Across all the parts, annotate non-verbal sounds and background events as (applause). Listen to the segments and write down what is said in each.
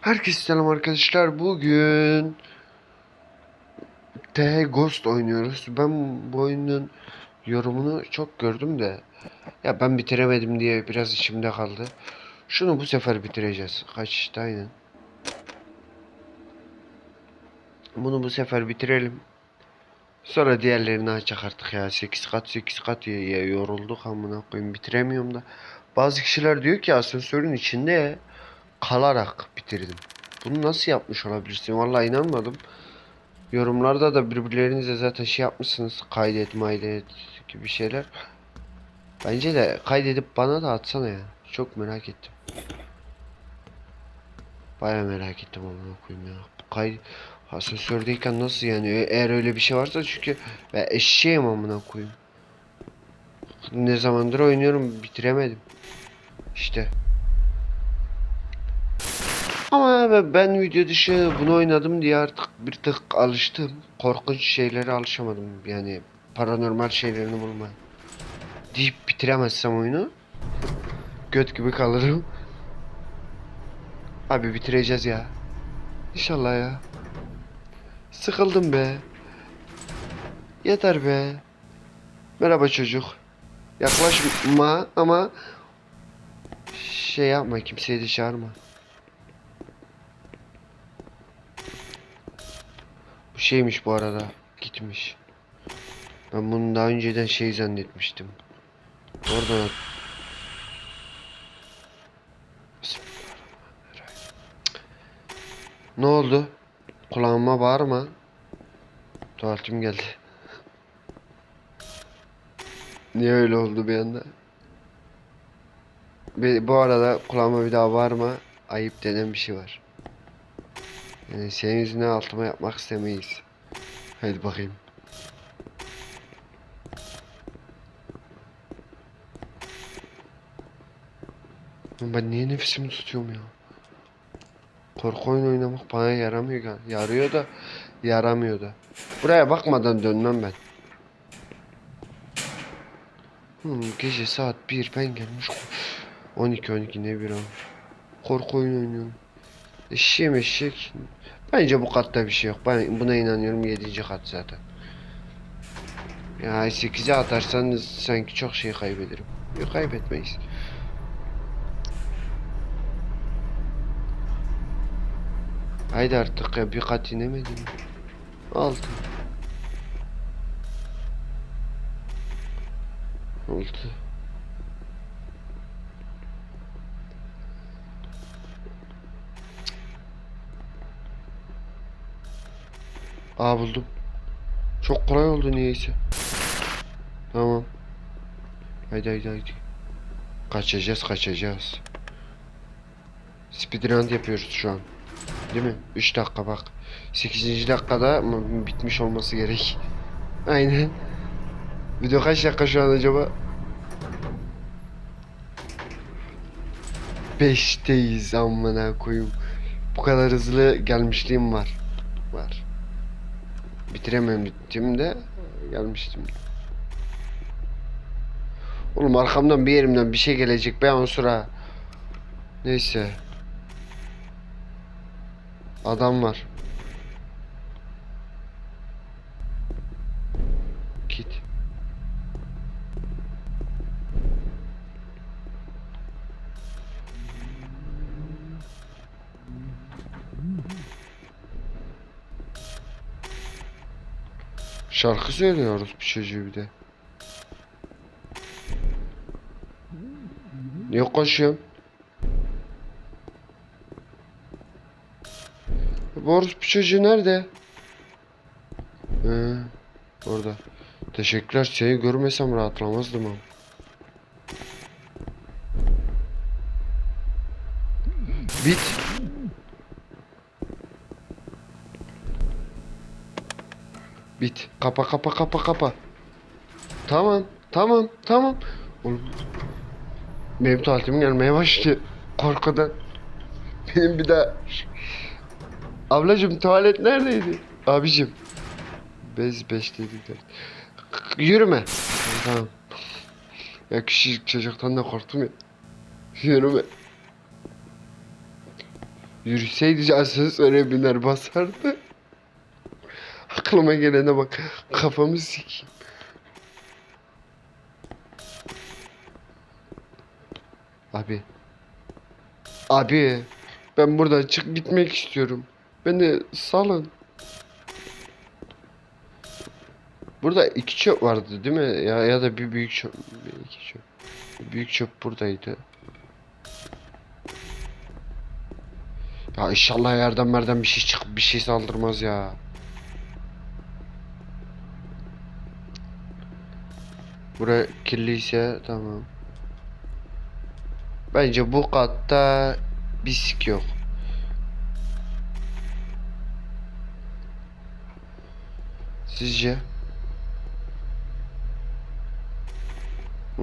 Herkese selam arkadaşlar. Bugün T Ghost oynuyoruz. Ben bu oyunun yorumunu çok gördüm de ya ben bitiremedim diye biraz içimde kaldı. Şunu bu sefer bitireceğiz. Kaçta aynen. Bunu bu sefer bitirelim. Sonra diğerlerini açacak artık ya. 8 kat 8 kat ya, ya yorulduk amına koyayım bitiremiyorum da. Bazı kişiler diyor ki asansörün içinde kalarak bitirdim. Bunu nasıl yapmış olabilirsin? Vallahi inanmadım. Yorumlarda da birbirlerinize zaten şey yapmışsınız. Kaydet maydet gibi şeyler. Bence de kaydedip bana da atsana ya. Çok merak ettim. Baya merak ettim amına koyayım ya. Kay asansördeyken nasıl yani? Eğer öyle bir şey varsa çünkü ben eşeğim amına koyayım. Ne zamandır oynuyorum bitiremedim. İşte. Ama ben- video dışı bunu oynadım diye artık bir tık alıştım. Korkunç şeylere alışamadım. Yani paranormal şeylerini bulmaya. Deyip bitiremezsem oyunu göt gibi kalırım. Abi bitireceğiz ya. İnşallah ya. Sıkıldım be. Yeter be. Merhaba çocuk. Yaklaşma ama şey yapma kimseyi de çağırma. Şeymiş bu arada. Gitmiş. Ben bunu daha önceden şey zannetmiştim. Oradan. Ne oldu? Kulağıma bağırma. Tuvaletim geldi. (laughs) Niye öyle oldu bir anda? Be- Bu arada kulağıma bir daha bağırma. Ayıp denen bir şey var. Yani senin yüzüne altıma yapmak istemeyiz. Hadi bakayım. Ben niye nefesimi tutuyorum ya? Korku oyunu oynamak bana yaramıyor. ya. Yarıyor da yaramıyor da. Buraya bakmadan dönmem ben. Hmm, gece saat 1 ben gelmiş. 12 12 ne bir an. Korku oyunu oynuyorum. Eşeğim eşek. Bence bu katta bir şey yok. Ben buna inanıyorum 7. kat zaten. Ya 8'e atarsanız sanki çok şey kaybederim. Yok kaybetmeyiz. Haydi artık ya bir kat inemedim. Altı. Altı. Aa buldum. Çok kolay oldu niyeyse. Tamam. Haydi haydi haydi. Kaçacağız kaçacağız. Speedrun yapıyoruz şu an. Değil mi? 3 dakika bak. 8. dakikada bitmiş olması gerek. (laughs) Aynen. Video kaç dakika şu an acaba? 5'teyiz amına koyayım. Bu kadar hızlı gelmişliğim var. Var. Bitirememiştim de gelmiştim. Oğlum arkamdan bir yerimden bir şey gelecek be an sonra. Neyse. Adam var. Git. Şarkı söylüyoruz bir çocuğu bir de. Niye koşuyorsun? Boris bu çocuğu nerede? Ee, orada. Teşekkürler. Seni görmesem rahatlamazdım ama. Bit. Bit. Kapa kapa kapa kapa. Tamam. Tamam. Tamam. Oğlum. Benim tuvaletim gelmeye başladı. Korkudan. (laughs) Benim bir daha... Ablacım tuvalet neredeydi? Abicim. Bez beş dediler. Yürüme. Tamam. Ya küçücük çocuktan da korktum ya. Yürüme. Yürüseydi asansöre biner basardı. Aklıma gelene bak. Kafamı sikeyim. Abi. Abi. Ben buradan çık gitmek istiyorum. Beni salın. Burada iki çöp vardı değil mi? Ya ya da bir büyük çöp. Bir iki çöp. Büyük çöp buradaydı. Ya inşallah yerden merden bir şey çıkıp bir şey saldırmaz ya. Bura kirliyse tamam. Bence bu katta bir sik yok. Sizce?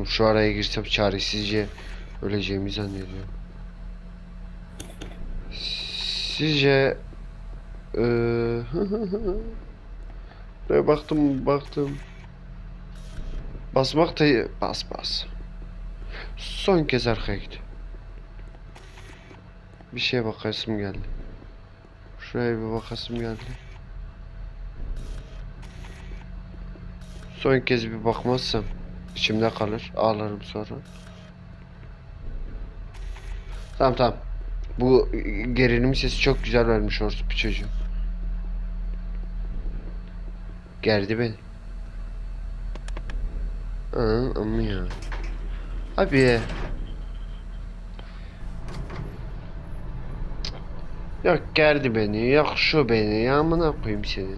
Şu araya girsem çaresizce öleceğimi zannediyorum. Sizce (laughs) Buraya baktım baktım. Basmak da bas bas. Son kez arkaya git. Bir şeye bakasım geldi. Şuraya bir bakasım geldi. Son kez bir bakmazsam içimde kalır. Ağlarım sonra. Tamam tamam. Bu gerilim sesi çok güzel vermiş orası bir çocuğu. Gerdi beni. Aa, ama ya. Abi. Yok gerdi beni, yok şu beni, ya amına koyayım seni.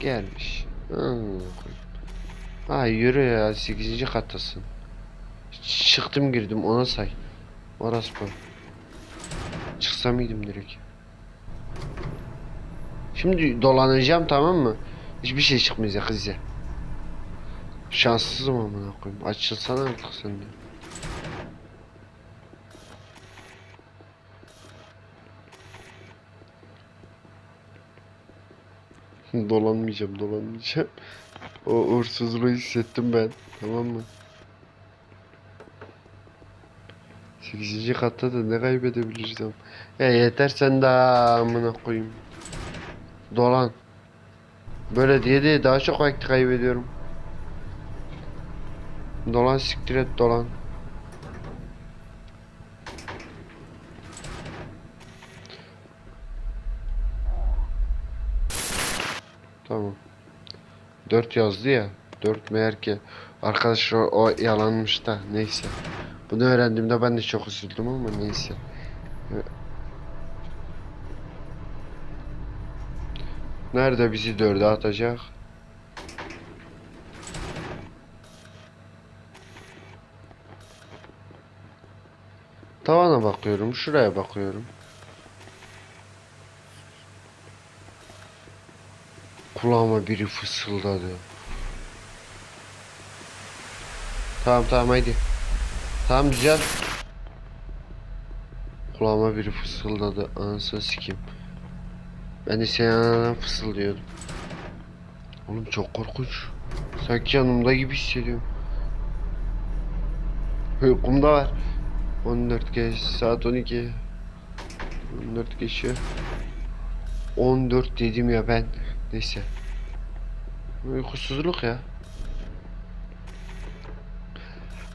Gelmiş. Koyayım. Ha yürü ya 8. kattasın. Çıktım girdim ona say. Orası bu. Çıksa mıydım direkt? Şimdi dolanacağım tamam mı? Hiçbir şey çıkmayacak bize. Şanssızım amına koyayım. Açılsana artık sen de. (laughs) dolanmayacağım, dolanmayacağım. O uğursuzluğu hissettim ben. Tamam mı? 8. katta da ne kaybedebiliriz ama. Ya yeter sen de amına koyayım. Dolan. Böyle diye diye daha çok vakit kaybediyorum. Dolan siktir et dolan. Tamam. 4 yazdı ya. 4 meğer ki arkadaş o, o yalanmış da neyse. Bunu öğrendiğimde ben de çok üzüldüm ama neyse. Nerede bizi dörde atacak? Tavana bakıyorum, şuraya bakıyorum. Kulağıma biri fısıldadı. Tamam tamam haydi. Tamam güzel. Kulağıma biri fısıldadı. Anasını sikeyim. Ben de senin anana fısıldıyordum. Oğlum çok korkunç. Sanki yanımda gibi hissediyorum. Uykumda var. 14 geç saat 12. 14 geçiyor. 14 dedim ya ben. Neyse. Uykusuzluk ya.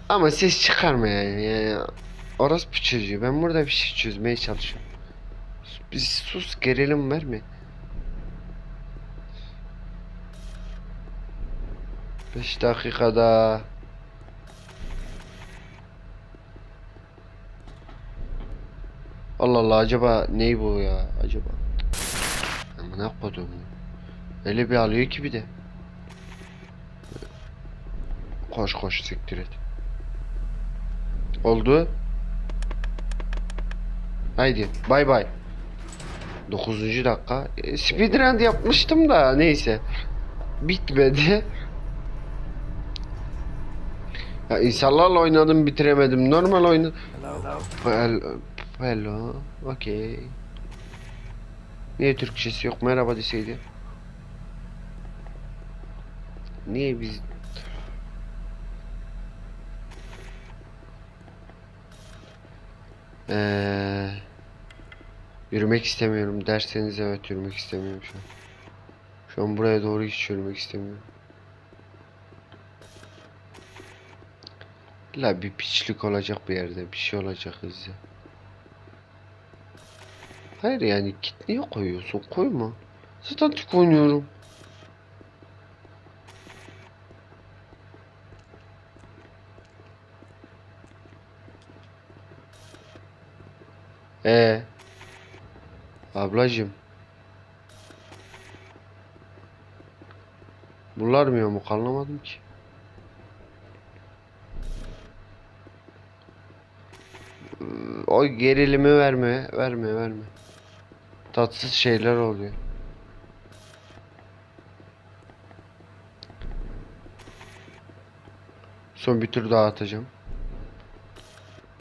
Ama ses çıkarma yani. yani orası bir çocuğu. Ben burada bir şey çözmeye çalışıyorum. Biz sus gerilim verme. 5 dakikada Allah Allah acaba ney bu ya acaba? Amına kodum Öyle bir alıyor ki bir de. Koş koş siktir et. Oldu. Haydi bay bay 9. dakika e, Speedrun yapmıştım da neyse Bitmedi Ya insanlarla oynadım bitiremedim normal oynadım Hello. Hello. Okey. Niye Türkçesi yok? Merhaba deseydi. Niye biz... Ee, yürümek istemiyorum derseniz evet yürümek istemiyorum şu an. Şu an buraya doğru hiç yürümek istemiyorum. La bir piçlik olacak bir yerde bir şey olacak hızlı. Hayır yani kit niye koyuyorsun? Koyma. Zaten tık oynuyorum. Ee, ablacım. Bunlar mı yamuk anlamadım ki. Ee, O gerilimi verme, verme, verme. Tatsız şeyler oluyor. Son bir tur daha atacağım.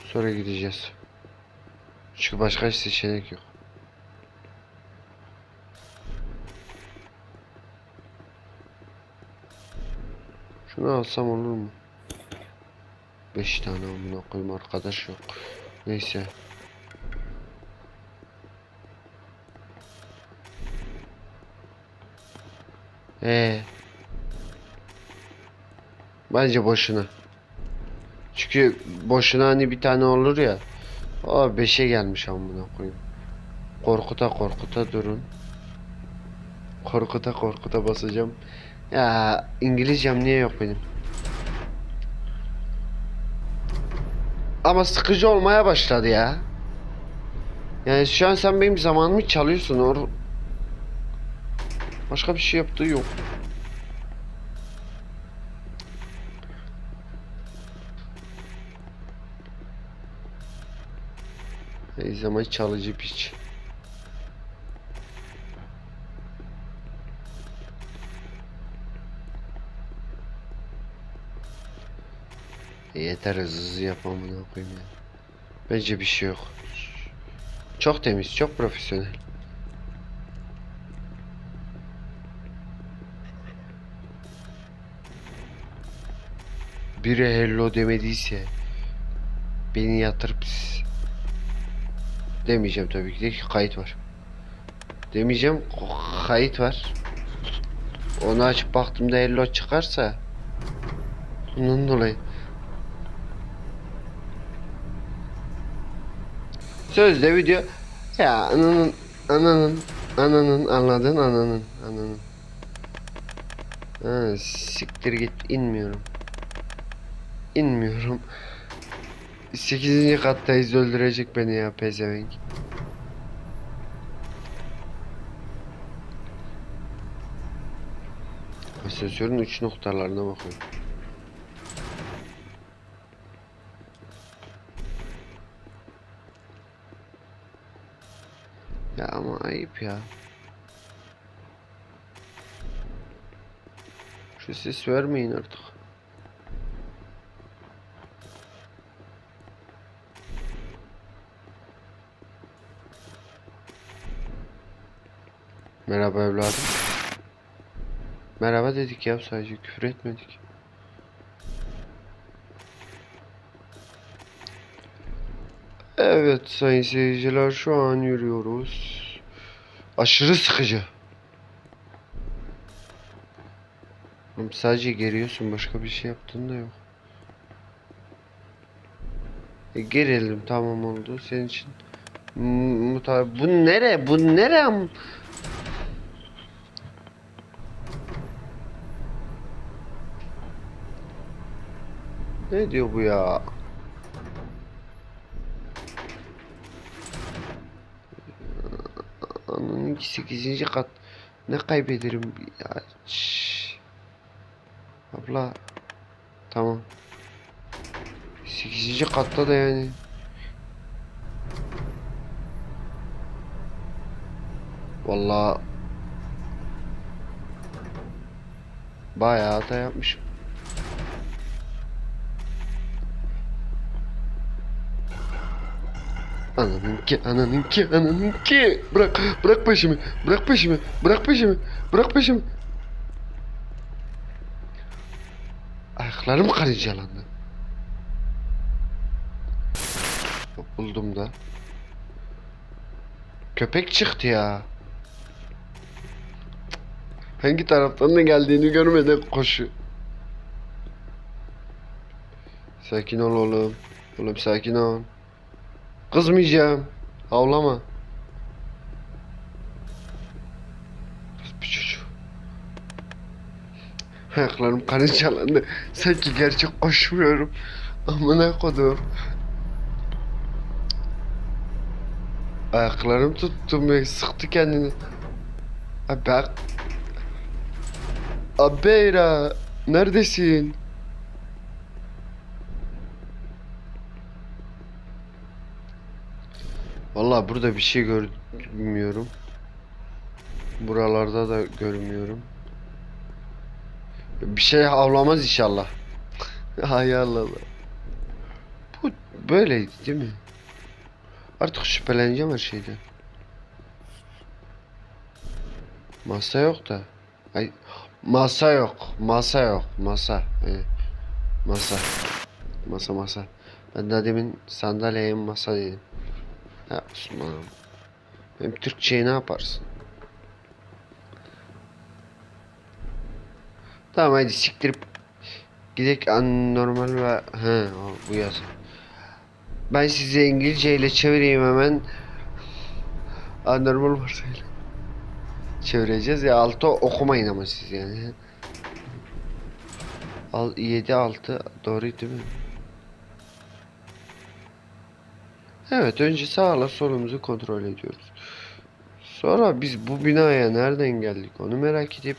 Sonra gideceğiz. Çünkü başka seçenek yok. Şunu alsam olur mu? 5 tane amına koyayım arkadaş yok. Neyse. Ee. Bence boşuna. Çünkü boşuna hani bir tane olur ya. O 5'e gelmiş amına koyayım. Korkuta korkuta durun. Korkuta korkuta basacağım. Ya İngilizcem niye yok benim? Ama sıkıcı olmaya başladı ya. Yani şu an sen benim zamanımı çalıyorsun. Or Başka bir şey yaptığı yok. Her zaman çalıcı piç. E yeter hızlı yapmam bunu koyayım ya. Bence bir şey yok. Çok temiz, çok profesyonel. Biri hello demediyse beni yatırıp demeyeceğim tabii ki de kayıt var. Demeyeceğim kayıt var. Onu açıp baktığımda hello çıkarsa bundan dolayı Sözde video. Ya ananın ananın ananın anladın ananın ananın. Ha, siktir git inmiyorum. İnmiyorum. 8. kattayız öldürecek beni ya pezevenk. Asansörün uç noktalarına bakıyorum Ya ama ya. Şu ses vermeyin artık. Merhaba evladım. Merhaba dedik ya sadece küfür etmedik. Evet sayın seyirciler şu an yürüyoruz. Aşırı sıkıcı. Oğlum sadece geriyorsun başka bir şey yaptığın da yok. E, gerelim tamam oldu senin için. M- Muta bu nere bu nere Ne diyor bu ya? Ananın 8. kat ne kaybederim ya şşş. Abla tamam 8. katta da yani Vallahi Bayağı hata yapmışım. Ananın ki, ananın ki, ananın ki. Bırak, bırak peşimi, bırak peşimi, bırak peşimi, bırak peşimi. Ayaklarım karıncalandı. Buldum da. Köpek çıktı ya. Hangi taraftan da geldiğini görmeden koşu. Sakin ol oğlum. Oğlum sakin ol. Kızmayacağım. Çocuğu. Ayaklarım karıncalandı. Sanki gerçek koşmuyorum. Amına kodum. Ayaklarım tuttu ve sıktı kendini. Abi bak. Abeyra neredesin? Vallahi burada bir şey görmüyorum. Buralarda da görmüyorum. Bir şey avlamaz inşallah. (laughs) Hay Allah. Bu böyleydi değil mi? Artık şüpheleneceğim her şeyden. Masa yok da. Ay masa yok. Masa yok. Masa. Ee, masa. Masa masa. Ben daha demin sandalyeye masa dedim. Ya Osman. Benim Türkçeyi ne yaparsın? Tamam hadi siktirip gidek anormal ve he bu yazı. Ben size İngilizce ile çevireyim hemen. Anormal varsayla. Çevireceğiz ya altı okumayın ama siz yani. Al 7 6 doğru değil mi? Evet önce sağla solumuzu kontrol ediyoruz. Sonra biz bu binaya nereden geldik onu merak edip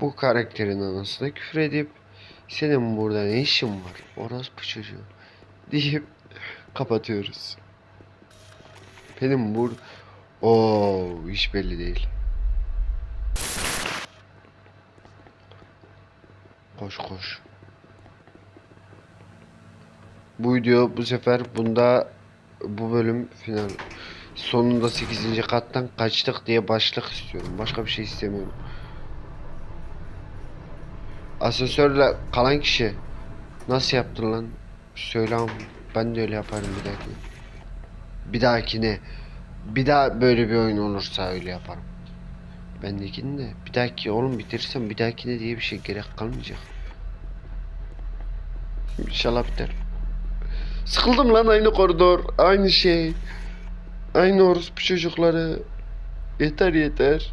bu karakterin anasına küfür edip senin burada ne işin var orospu çocuğu (laughs) deyip kapatıyoruz. Benim bur o hiç belli değil. Koş koş. Bu video bu sefer bunda bu bölüm final. Sonunda 8. kattan kaçtık diye başlık istiyorum. Başka bir şey istemiyorum. Asansörle kalan kişi nasıl yaptın lan? Söyle ben de öyle yaparım bir dahakine. Bir dahakine bir daha böyle bir oyun olursa öyle yaparım. Bendekini de bir dahaki oğlum bitirirsem bir dahakine diye bir şey gerek kalmayacak. İnşallah biter. Sıkıldım lan aynı koridor, aynı şey. Aynı orospu çocukları. Yeter yeter.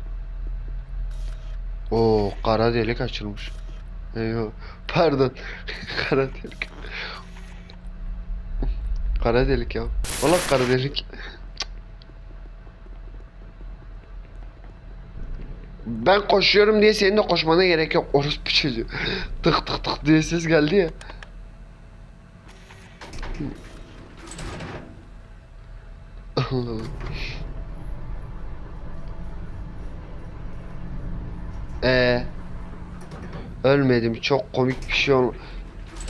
Oo kara delik açılmış. Eyvah. Pardon. (laughs) kara delik. kara delik ya. Valla kara delik. Ben koşuyorum diye senin de koşmana gerek yok. Orospu çocuğu. tık tık tık diye ses geldi ya. Ee, ölmedim. Çok komik bir şey ol.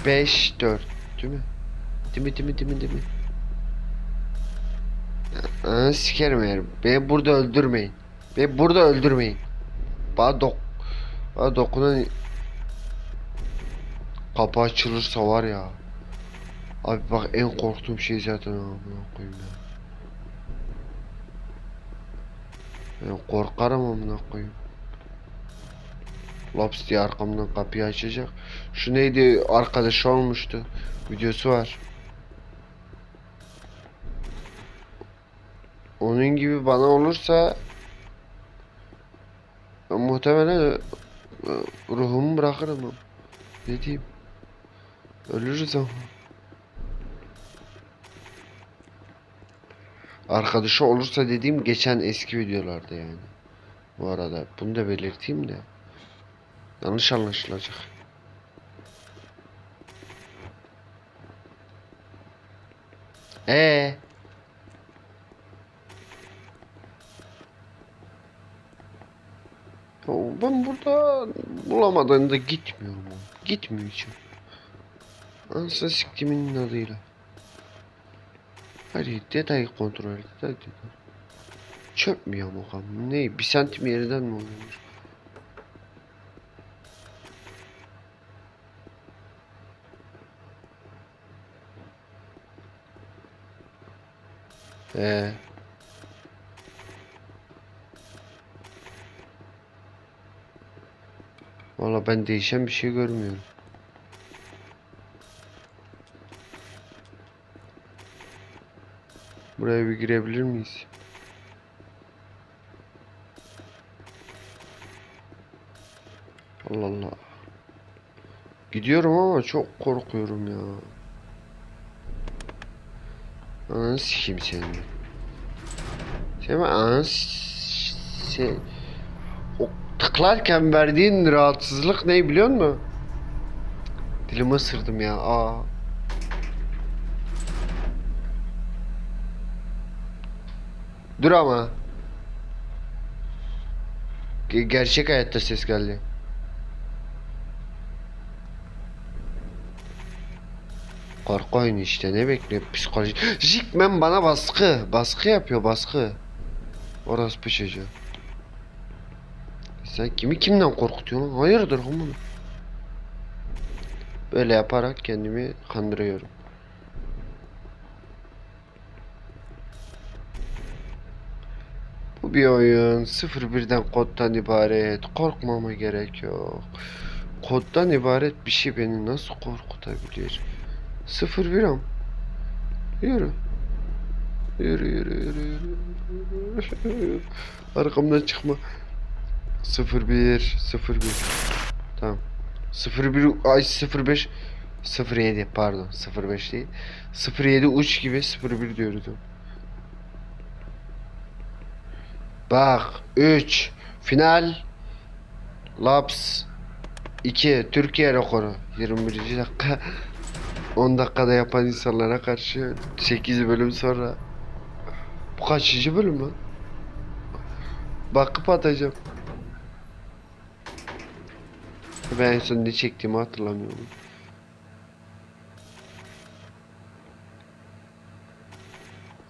5 4 değil mi? Değil mi değil mi değil mi değil mi? Aa, sikerim eğer. Beni burada öldürmeyin. Beni burada öldürmeyin. Bana dok bana dokunan kapı açılırsa var ya. Abi bak en korktuğum şey zaten amına koyayım ya. Ben korkarım amına koyayım. Laps diye arkamdan kapıyı açacak. Şu neydi arkadaşı olmuştu. Videosu var. Onun gibi bana olursa muhtemelen e, ruhumu bırakırım. Ne diyeyim? Ölürüz ama. Arkadaşı olursa dediğim geçen eski videolarda yani. Bu arada bunu da belirteyim de. Yanlış anlaşılacak. Ee. Ben burada bulamadığında gitmiyorum. Gitmiyor içim. Ansa siktimin adıyla. Hadi detayı kontrol et. Hadi. Çöp mü yamukam? Ne? Bir santim yerden mi oluyor? Ee. Valla ben değişen bir şey görmüyorum. Buraya bir girebilir miyiz? Allah Allah. Gidiyorum ama çok korkuyorum ya. Ananı sikeyim senin. Sen ben ananı s- se- o tıklarken verdiğin rahatsızlık ne biliyor musun? Dilimi ısırdım ya. Aa. Dur ama. Ge- Gerçek hayatta ses geldi. Korku işte ne bekliyor psikoloji. Jikmen bana baskı. Baskı yapıyor baskı. Orospu çocuğu. Sen kimi kimden korkutuyorsun? Hayırdır amına. Böyle yaparak kendimi kandırıyorum. Bu bir oyun. 01'den koddan ibaret. Korkmama gerek yok. Koddan ibaret bir şey beni nasıl korkutabilir? 01 am. Yürü. Yürü yürü yürü yürü. Arkamdan çıkma. 01 01 Tamam. 01 ay 05 07 pardon 05 değil. 07 uç gibi 01 diyordum. Bak 3 final Laps 2 Türkiye rekoru 21. dakika (laughs) 10 dakikada yapan insanlara karşı 8 bölüm sonra Bu kaçıncı bölüm lan? Bakıp atacağım. Ben en son ne çektiğimi hatırlamıyorum.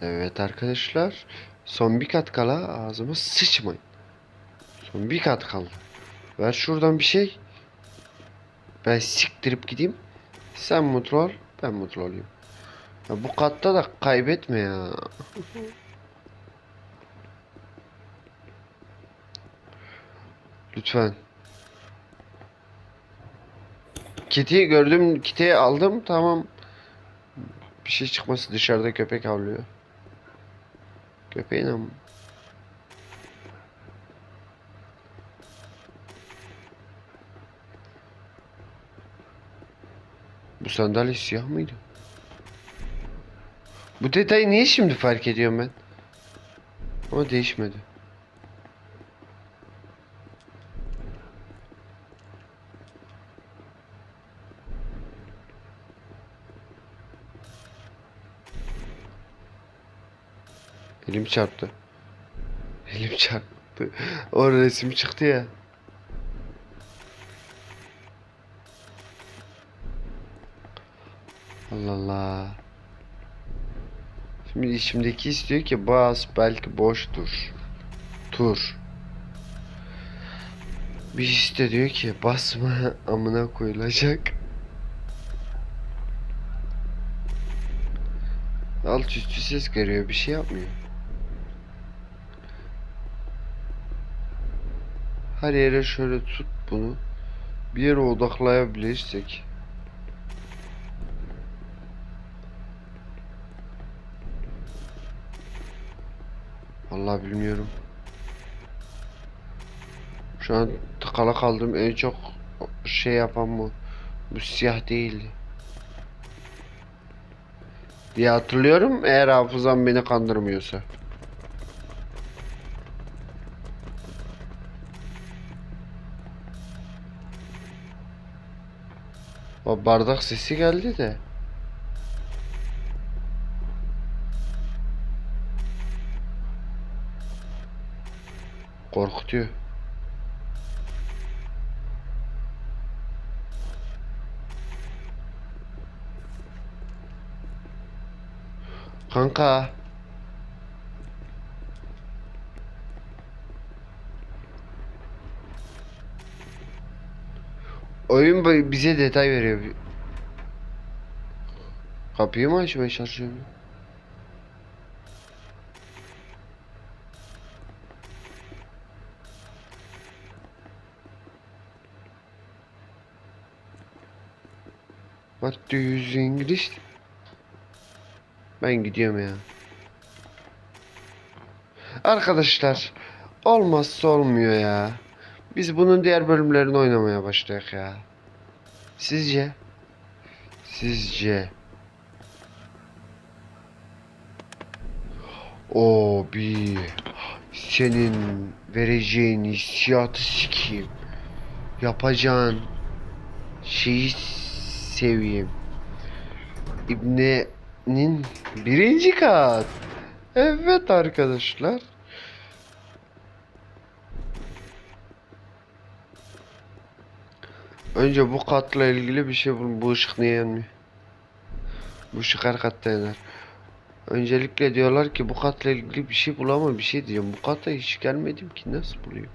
Evet arkadaşlar. Son bir kat kala ağzıma sıçmayın. Son bir kat kaldı. Ver şuradan bir şey. Ben siktirip gideyim. Sen mutlu ol. Ben mutlu olayım. Ya bu katta da kaybetme ya. Lütfen. Kiti gördüm. Kiti aldım. Tamam. Bir şey çıkması dışarıda köpek havlıyor. Köpeğin. Bu sandalye siyah mıydı? Bu detayı niye şimdi fark ediyorum ben? Ama değişmedi. Elim çarptı. Elim çarptı. O resim çıktı ya. Allah Allah. Şimdi içimdeki istiyor ki bas belki boştur. Tur. Bir de diyor ki basma (laughs) amına koyulacak. Alt üstü ses görüyor bir şey yapmıyor. Her yere şöyle tut bunu. Bir yere odaklayabilirsek. Vallahi bilmiyorum. Şu an tıkala kaldım. En çok şey yapan bu. Bu siyah değildi. Diye hatırlıyorum eğer hafızam beni kandırmıyorsa. O bardak sesi geldi de. Korkutuyor. Kanka. Oyun bize detay veriyor. Kapıyı mı açmaya çalışıyorum? What do you use English? Ben gidiyorum ya. Arkadaşlar olmazsa olmuyor ya. Biz bunun diğer bölümlerini oynamaya başlayak ya. Sizce? Sizce? O bir senin vereceğin hissiyatı sikeyim. Yapacağın şeyi seveyim. İbne'nin birinci kat. Evet arkadaşlar. Önce bu katla ilgili bir şey bulun. Bu ışık niye yanmıyor? Bu ışık her katta yanar. Öncelikle diyorlar ki bu katla ilgili bir şey bulamam bir şey diyeceğim. Bu kata hiç gelmedim ki nasıl bulayım?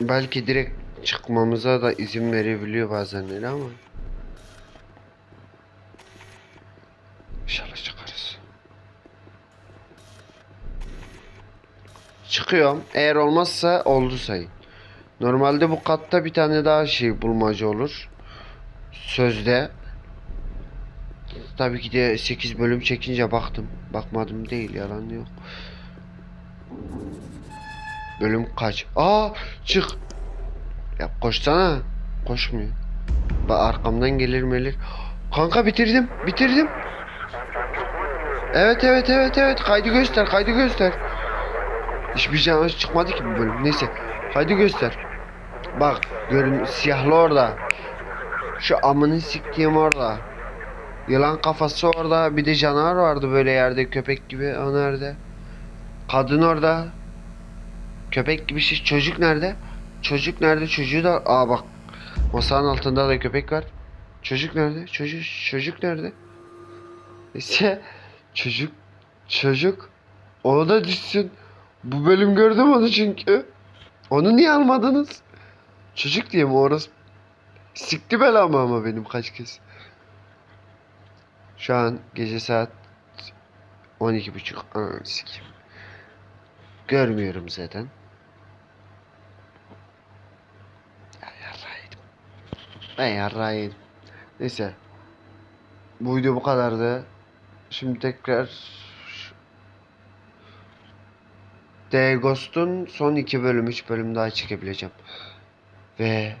Belki direkt çıkmamıza da izin verebiliyor bazenleri ama. İnşallah çıkarız. Çıkıyorum. Eğer olmazsa oldu sayın. Normalde bu katta bir tane daha şey bulmaca olur. Sözde. Tabii ki de 8 bölüm çekince baktım. Bakmadım değil yalan yok. Bölüm kaç? Aa çık. Ya koşsana. Koşmuyor. Bak arkamdan gelir melir. Kanka bitirdim. Bitirdim. Evet evet evet evet. Kaydı göster. Kaydı göster. Hiçbir şey çıkmadı ki bu bölüm. Neyse. Kaydı göster. Bak görün siyahlı orada. Şu amını siktiğim orada. Yılan kafası orada. Bir de canavar vardı böyle yerde köpek gibi. O nerede? Kadın orada. Köpek gibi şey. Çocuk nerede? Çocuk nerede? Çocuğu da... Aa bak. Masanın altında da köpek var. Çocuk nerede? Çocuk çocuk nerede? İşte çocuk çocuk o da düşsün. Bu bölüm gördüm onu çünkü. Onu niye almadınız? Çocuk diye mi orası? Sikti belamı ama benim kaç kez. Şu an gece saat 12.30. Ananı sikeyim. Görmüyorum zaten. Ben yarrağı yedim. Neyse. Bu video bu kadardı. Şimdi tekrar The Ghost'un son iki bölüm, üç bölüm daha çekebileceğim. Ve